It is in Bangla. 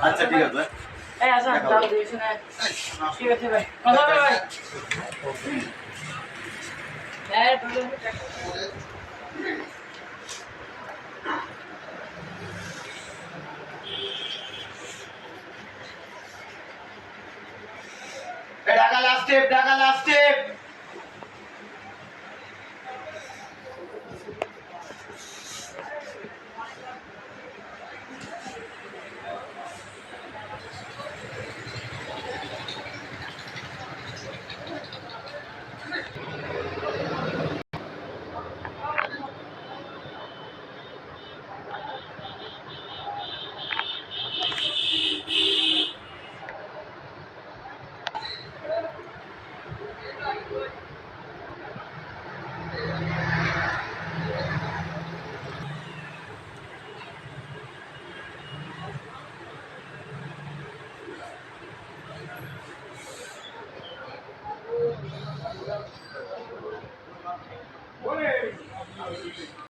আচ্ছা ঠিক আছে এই আসেন চাল দিয়েছি না ঠিক আছে ভাই। কথা ভাই। Dhaka last step Dhaka last step